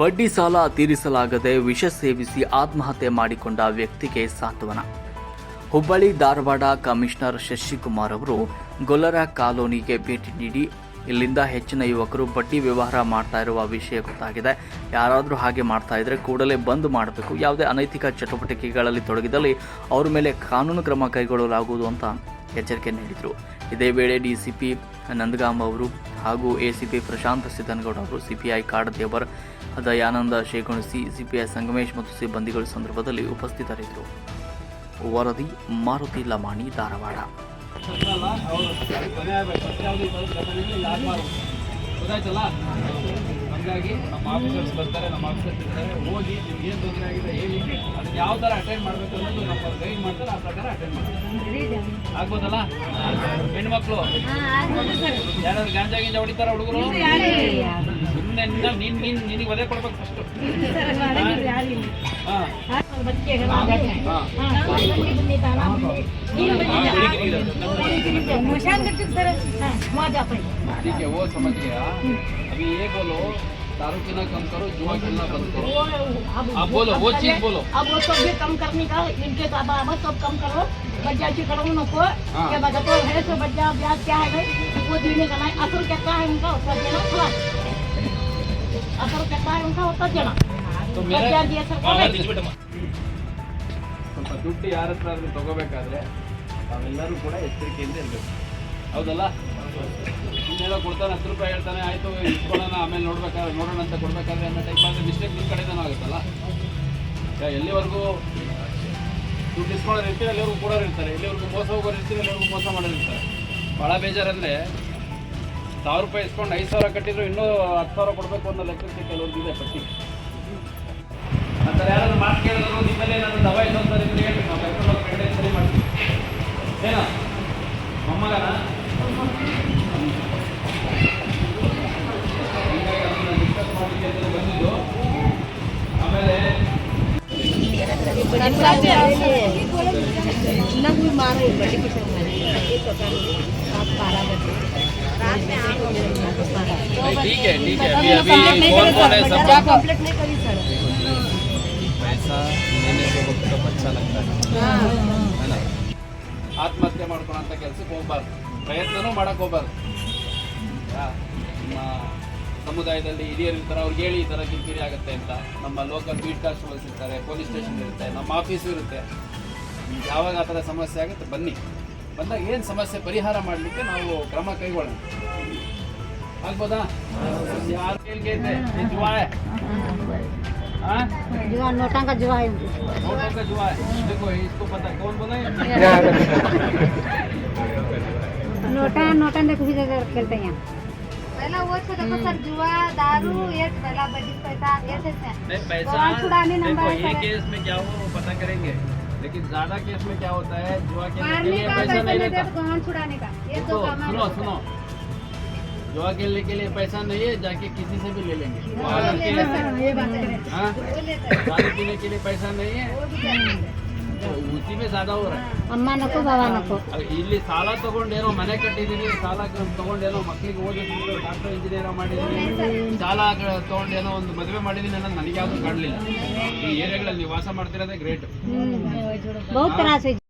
ಬಡ್ಡಿ ಸಾಲ ತೀರಿಸಲಾಗದೆ ವಿಷ ಸೇವಿಸಿ ಆತ್ಮಹತ್ಯೆ ಮಾಡಿಕೊಂಡ ವ್ಯಕ್ತಿಗೆ ಸಾಂತ್ವನ. ಹುಬ್ಬಳ್ಳಿ ಧಾರವಾಡ ಕಮಿಷನರ್ ಶಶಿಕುಮಾರ್ ಅವರು ಗೊಲ್ಲರ ಕಾಲೋನಿಗೆ ಭೇಟಿ ನೀಡಿ, ಇಲ್ಲಿಂದ ಹೆಚ್ಚಿನ ಯುವಕರು ಬಡ್ಡಿ ವ್ಯವಹಾರ ಮಾಡ್ತಾ ಇರುವ ವಿಷಯ ಗೊತ್ತಾಗಿದೆ. ಯಾರಾದರೂ ಹಾಗೆ ಮಾಡ್ತಾ ಇದ್ರೆ ಕೂಡಲೇ ಬಂದ್ ಮಾಡಬೇಕು. ಯಾವುದೇ ಅನೈತಿಕ ಚಟುವಟಿಕೆಗಳಲ್ಲಿ ತೊಡಗಿದಲ್ಲಿ ಅವರ ಮೇಲೆ ಕಾನೂನು ಕ್ರಮ ಕೈಗೊಳ್ಳಲಾಗುವುದು ಅಂತ ಎಚ್ಚರಿಕೆ ನೀಡಿದರು. ಇದೇ ವೇಳೆ ಡಿಸಿಪಿ ನಂದಗಾಮ್ ಅವರು ಹಾಗೂ ಎಸಿಪಿ ಪ್ರಶಾಂತ್ ಸಿದ್ದನಗೌಡ ಅವರು ಸಿಪಿಐ ಕಾಡ್ ದೇವರ್, ದಯಾನಂದ ಶೇಗುಣಿಸಿ, ಸಿಪಿಐ ಸಂಗಮೇಶ್ ಮತ್ತು ಸಿಬ್ಬಂದಿಗಳ ಸಂದರ್ಭದಲ್ಲಿ ಉಪಸ್ಥಿತರಿದ್ದರು. ವರದಿ, ಮಾರುತಿ ಲಮಾಣಿ, ಧಾರವಾಡ. ಅಲ್ಲ ಅವರು ಕೊನೆ ಆಗ್ಬೇಕು ಫಸ್ಟ್ ಯಾವುದು ಈ ಥರದ ಘಟನೆಗಳು ಇಲ್ಲಿ ಆಗಬಾರ್ದು ಗೊತ್ತಾಯ್ತಲ್ಲ ಹಾಗಾಗಿ ನಮ್ಮ ಆಫೀಸರ್ಸ್ ಬರ್ತಾರೆ ನಮ್ಮ ಆಫೀಸರ್ಸ್ ಇರ್ತಾರೆ ಹೋಗಿ ನಿಮ್ಗೆ ಏನು ತೊಂದರೆ ಆಗಿದೆ ಹೇಳಿ ಅದಕ್ಕೆ ಯಾವ ಥರ ಅಟೆಂಡ್ ಮಾಡಬೇಕು ಅನ್ನೋದು ನಮ್ಮ ಗೈಡ್ ಮಾಡ್ತಾರೆ ಆ ಪ್ರಕಾರ ಅಟೆಂಡ್ ಮಾಡ್ತಾರೆ ಆಗ್ಬೋದಲ್ಲ ಹೆಣ್ಮಕ್ಳು ಯಾರಾದ್ರು ಗಾಂಜಾ ಗಿಂಜಾ ಹೊಡಿತಾರ ಹುಡುಗರು ಸುಮ್ಮನೆ ನೀನ್ ನೀನ್ ನಿನಗೆ ಒದೆ ಕೊಡ್ಬೇಕು ಫಸ್ಟ್ ಹಾಂ मशान करते सर मजा जाता है ठीक है वो समझ गया अभी ये बोलो दारू पीना कम करो जुआ खेलना बंद करो वो अब आप बोलो वो चीज बोलो अब वो सब भी कम करने का इनके साथ अब सब कम करो बच्चा की करो उनको हाँ। ये बच्चा तो है सो बच्चा ब्याज क्या है भाई वो देने का नहीं असर कितना है उनका उसका देना थोड़ा असर कितना है उनका उसका देना तो मेरा बच्चा दिया सर ಸ್ವಲ್ಪ ದುಡ್ಡು ಯಾರ ಹತ್ರ ಆದ್ರೂ ತಗೋಬೇಕಾದ್ರೆ ನಾವೆಲ್ಲರೂ ಕೂಡ ಎಚ್ಚರಿಕೆಯಿಂದ ಇರಬೇಕು ಹೌದಲ್ಲ? ಇನ್ನೇನೋ ಕೊಡ್ತಾನೆ, ಹತ್ತು ರೂಪಾಯಿ ಹೇಳ್ತಾನೆ, ಆಯಿತು ಇಸ್ಕೊಳ್ಳೋಣ ಆಮೇಲೆ ನೋಡ್ಬೇಕಾದ್ರೆ, ನೋಡೋಣ ಅಂತ ಕೊಡ್ಬೇಕಾದ್ರೆ ಅನ್ನೋ ಟೈಪ್ ಆದರೆ ಮಿಸ್ಟೇಕ್ ನಿಮ್ಮ ಕಡೆನೂ ಆಗುತ್ತಲ್ಲ? ಎಲ್ಲಿವರೆಗೂ ದುಡ್ಡು ಇಸ್ಕೊಳ್ಳೋರು ಇರ್ತೀರ ಎಲ್ಲಿವರೆಗೂ ಕೊಡೋರು ಇರ್ತಾರೆ. ಎಲ್ಲಿವರೆಗೂ ಮೋಸ ಹೋಗೋರು ಇರ್ತೀರ ಎಲ್ಲಿವರೆಗೂ ಮೋಸ ಮಾಡೋರು ಇರ್ತಾರೆ ಭಾಳ ಬೇಜಾರಂದರೆ, ಸಾವಿರ ರೂಪಾಯಿ ಇಸ್ಕೊಂಡು ಐದು ಸಾವಿರ ಕಟ್ಟಿದ್ರು ಇನ್ನೂ ಹತ್ತು ಸಾವಿರ ಕೊಡಬೇಕು ಅನ್ನೋ ಲೆಕ್ಕಕ್ಕೆ ಕೆಲವ್ರಿಗೆ ಇದೆ ಪಟ್ಟಿ. ठीक है ठीक है अभी अभी कौन कौन है सब कंप्लीट नहीं करी सर पैसा लेने के वक्त तो अच्छा लगता है है ना ಆತ್ಮಹತ್ಯೆ ಮಾಡ್ಕೊಳಂತ ಕೆಲ್ಸಕ್ಕೆ ಹೋಗ್ಬಾರ್ದು ಪ್ರಯತ್ನನೂ ಮಾಡಕ್ ಹೋಗ್ಬಾರ್ದು ಯಾ, ನಮ್ಮ ಸಮುದಾಯದಲ್ಲಿ ಹಿರಿಯರು ಇರ್ತಾರೆ ಅವ್ರಿಗೆ ಹೇಳಿ ಈ ಥರ ಕಿರಿಕಿರಿ ಆಗುತ್ತೆ ಅಂತ ನಮ್ಮ ಲೋಕಲ್ ಬೀಟ್ ಕಾನ್ಸ್ಟೇಬಲ್ಸ್ ಇರ್ತಾರೆ ಪೊಲೀಸ್ ಸ್ಟೇಷನ್ ಇರುತ್ತೆ ನಮ್ಮ ಆಫೀಸು ಇರುತ್ತೆ ನಿಮ್ಗೆ ಯಾವಾಗ ಆ ಥರ ಸಮಸ್ಯೆ ಆಗುತ್ತೆ ಬನ್ನಿ ಬಂದಾಗ ಏನು ಸಮಸ್ಯೆ ಪರಿಹಾರ ಮಾಡಲಿಕ್ಕೆ ನಾವು ಕ್ರಮ ಕೈಗೊಳ್ಳೋಣ ಆಗ್ಬೋದಾ ಯಾರು ಕೇಳ್ಕೈತೆ ಜುವಾ ಹಾಂ जुआ नोटा का जुआ है नोटों का जुआ है देखो इसको पता कौन बोला है नोटा नोटा देखो भी खेलते हैं जुआ दारू येच पहिला बड्डी पैसा येच नहीं पैसा छुड़ाने नंबर ये केस में क्या हो वो पता करेंगे लेकिन ज़्यादा केस में क्या होता है जुआ खेलने के लिए पैसा नहीं छुड़ाने का ये तो सुनो सुनो जुआ खेलने के लिए पैसा नहीं है जाके किसी से भी ले लेंगे दारू पीने के लिए पैसा नहीं है ಉಸಿ ಮೇ ಅಮ್ಮ ಇಲ್ಲಿ ಸಾಲ ತಗೊಂಡೇನೋ ಮನೆ ಕಟ್ಟಿದೀನಿ ಸಾಲ ತಗೊಂಡೇನೋ ಮಕ್ಕಳಿಗೆ ಓದಿದ್ರು ಡಾಕ್ಟರ್ ಇಂಜಿನಿಯರ್ ಮಾಡಿದೀನಿ ಸಾಲ ತಗೊಂಡೇನೋ ಒಂದು ಮದುವೆ ಮಾಡಿದೀನಿ ಅನ್ನೋದು ನನಗೆ ಯಾವುದು ಕಾಣಲಿಲ್ಲ. ಈ ಏರಿಯಾಗಳಲ್ಲಿ ವಾಸ ಮಾಡ್ತಿರೋದೇ ಗ್ರೇಟ್.